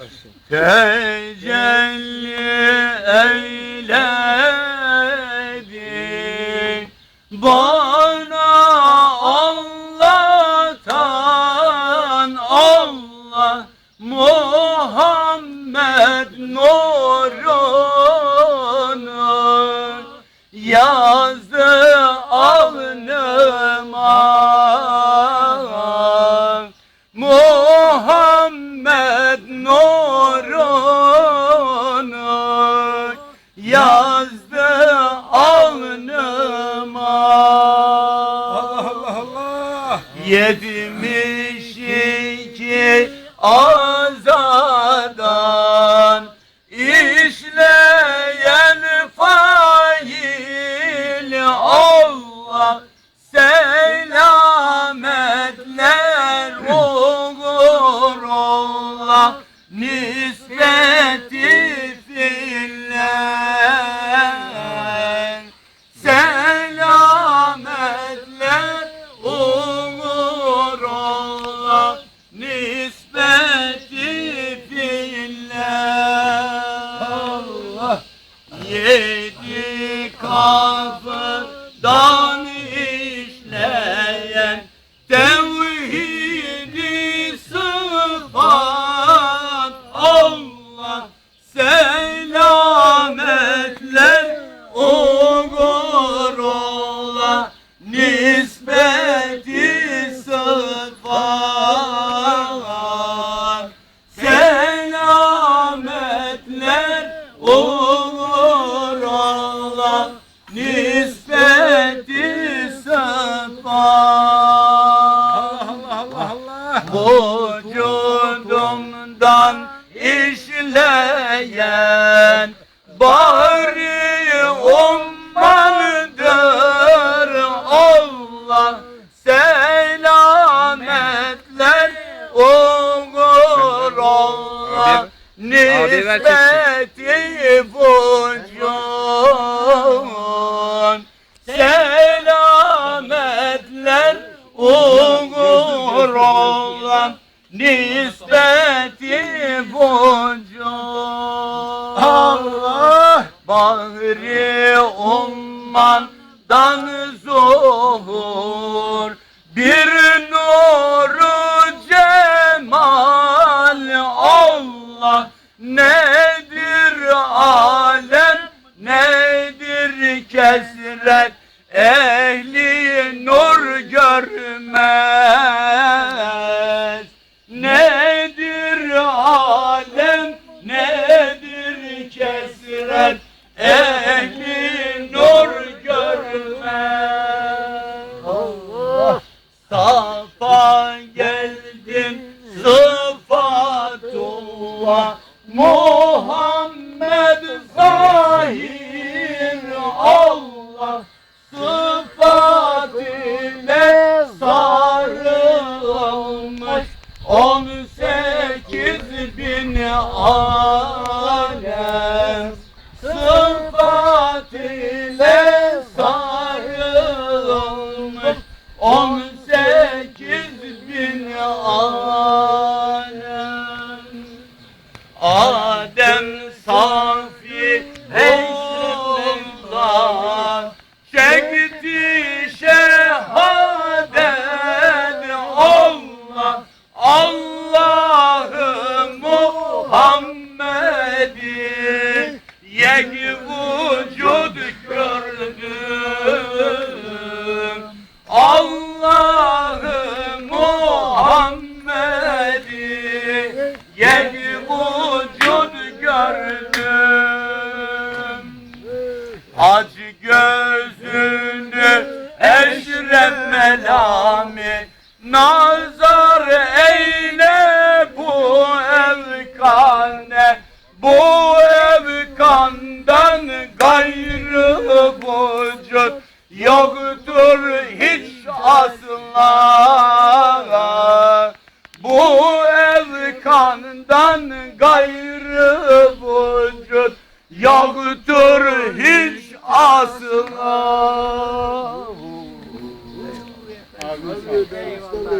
Tecelli eyledi bana Allah'tan Allah Muhammed nurunu yazdı alnıma. Muhammed nurunu Allah. İşleyen bari ummandır Allah selametler olur Allah nispeti vücud nispeti vücud Allah. Bahri ummandan zuhur sıfatullah Muhammed çekti şehadet Allah Allah'ı Muhammed'i Aç gözünü eşref melami Nazar eyle bu evkane. Bu evkandan gayrı vücut Yoktur hiç asla. Bu evkandan gayrı vücut Yoktur hiç asla Abi,